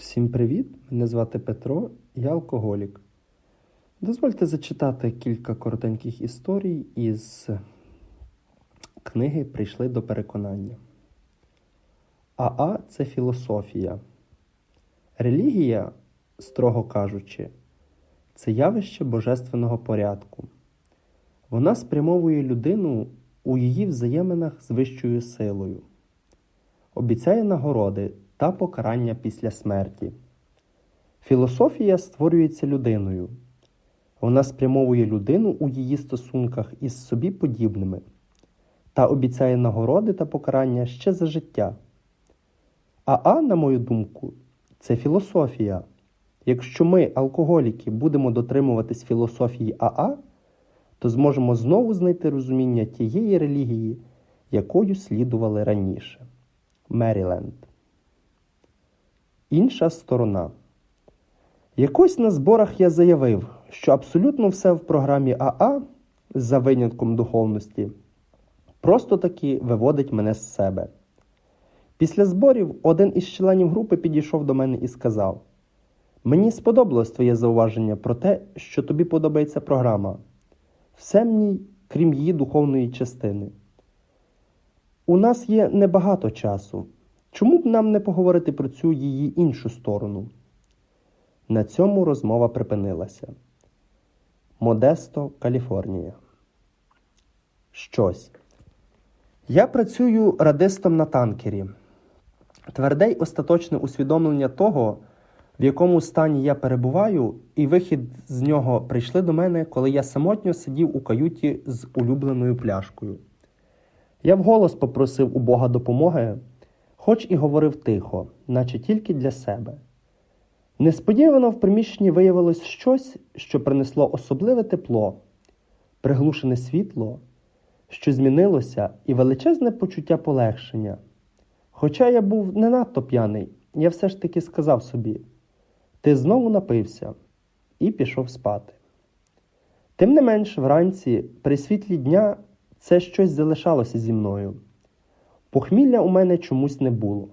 Всім привіт! Мене звати Петро, я алкоголік. Дозвольте зачитати кілька коротеньких історій із книги Прийшли до переконання. АА це філософія. Релігія, строго кажучи, це явище божественного порядку. Вона спрямовує людину у її взаєминах з вищою силою, обіцяє нагороди та покарання після смерті. Філософія створюється людиною. Вона спрямовує людину у її стосунках із собі подібними та обіцяє нагороди та покарання ще за життя. АА, на мою думку, це філософія. Якщо ми, алкоголіки, будемо дотримуватись філософії АА, то зможемо знову знайти розуміння тієї релігії, якою слідували раніше. Меріленд. Інша сторона. Якось на зборах я заявив, що абсолютно все в програмі АА, за винятком духовності, просто таки виводить мене з себе. Після зборів один із членів групи підійшов до мене і сказав: Мені сподобалось твоє зауваження про те, що тобі подобається програма. Все мені, крім її духовної частини. У нас є небагато часу. Чому б нам не поговорити про цю її іншу сторону? На цьому розмова припинилася. Модесто, Каліфорнія. Щось. Я працюю радистом на танкері. Тверде й остаточне усвідомлення того, в якому стані я перебуваю, і вихід з нього прийшли до мене, коли я самотньо сидів у каюті з улюбленою пляшкою. Я вголос попросив у Бога допомоги, хоч і говорив тихо, наче тільки для себе. Несподівано в приміщенні виявилось щось, що принесло особливе тепло, приглушене світло, що змінилося, і величезне почуття полегшення. Хоча я був не надто п'яний, я все ж таки сказав собі: ти знову напився і пішов спати. Тим не менш, вранці, при світлі дня, це щось залишалося зі мною. Похмілля у мене чомусь не було.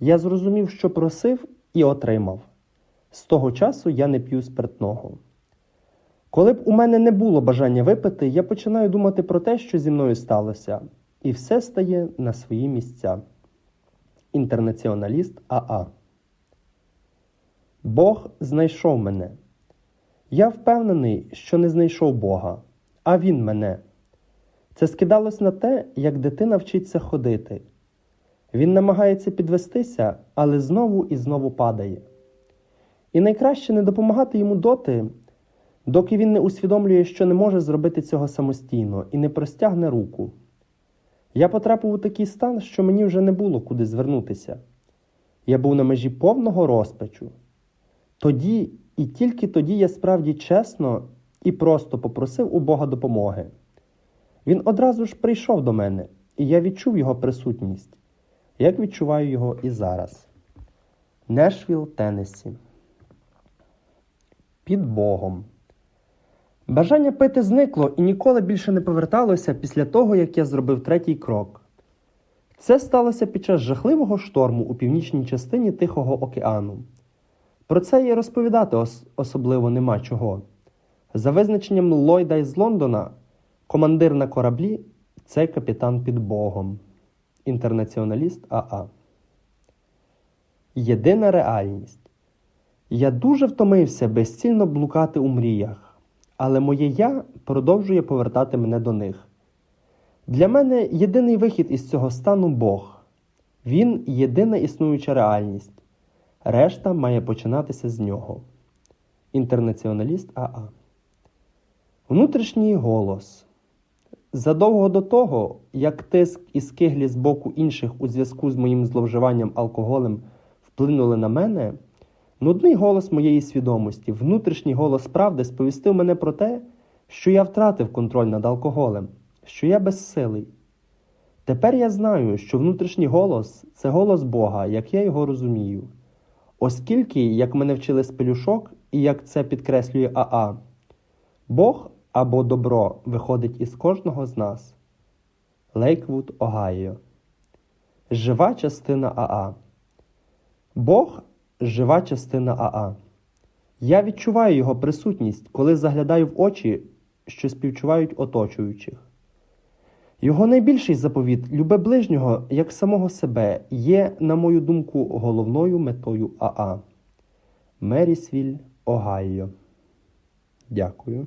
Я зрозумів, що просив, і отримав. З того часу я не п'ю спиртного. Коли б у мене не було бажання випити, я починаю думати про те, що зі мною сталося, і все стає на свої місця. Інтернаціоналіст АА. Бог знайшов мене. Я впевнений, що не знайшов Бога, а Він мене. Це скидалось на те, як дитина вчиться ходити. Він намагається підвестися, але знову і знову падає. І найкраще не допомагати йому доти, доки він не усвідомлює, що не може зробити цього самостійно і не простягне руку. Я потрапив у такий стан, що мені вже не було куди звернутися. Я був на межі повного розпачу. Тоді і тільки тоді я справді чесно і просто попросив у Бога допомоги. Він одразу ж прийшов до мене, і я відчув його присутність, як відчуваю його і зараз. Нешвіл, Теннессі. Під Богом. Бажання пити зникло і ніколи більше не поверталося після того, як я зробив третій крок. Це сталося під час жахливого шторму у північній частині Тихого океану. Про це і розповідати ос- особливо нема чого. За визначенням Ллойда із Лондона, командир на кораблі це капітан під Богом. Інтернаціоналіст АА. Єдина реальність. Я дуже втомився безцільно блукати у мріях, але моє я продовжує повертати мене до них. Для мене єдиний вихід із цього стану Бог. Він єдина існуюча реальність. Решта має починатися з нього. Інтернаціоналіст АА. Внутрішній голос. Задовго до того, як тиск і скиглі з боку інших у зв'язку з моїм зловживанням алкоголем вплинули на мене, нудний голос моєї свідомості, внутрішній голос правди сповістив мене про те, що я втратив контроль над алкоголем, що я безсилий. Тепер я знаю, що внутрішній голос це голос Бога, як я його розумію. Оскільки, як мене вчили з пелюшок, і як це підкреслює Аа, Бог або добро виходить із кожного з нас. Лейквуд, Огайо. Жива частина Аа. Бог жива частина Аа. Я відчуваю його присутність, коли заглядаю в очі, що співчувають оточуючих. Його найбільший заповіт люби ближнього як самого себе є, на мою думку, головною метою Аа. Мерісвіль, Огайо. Дякую.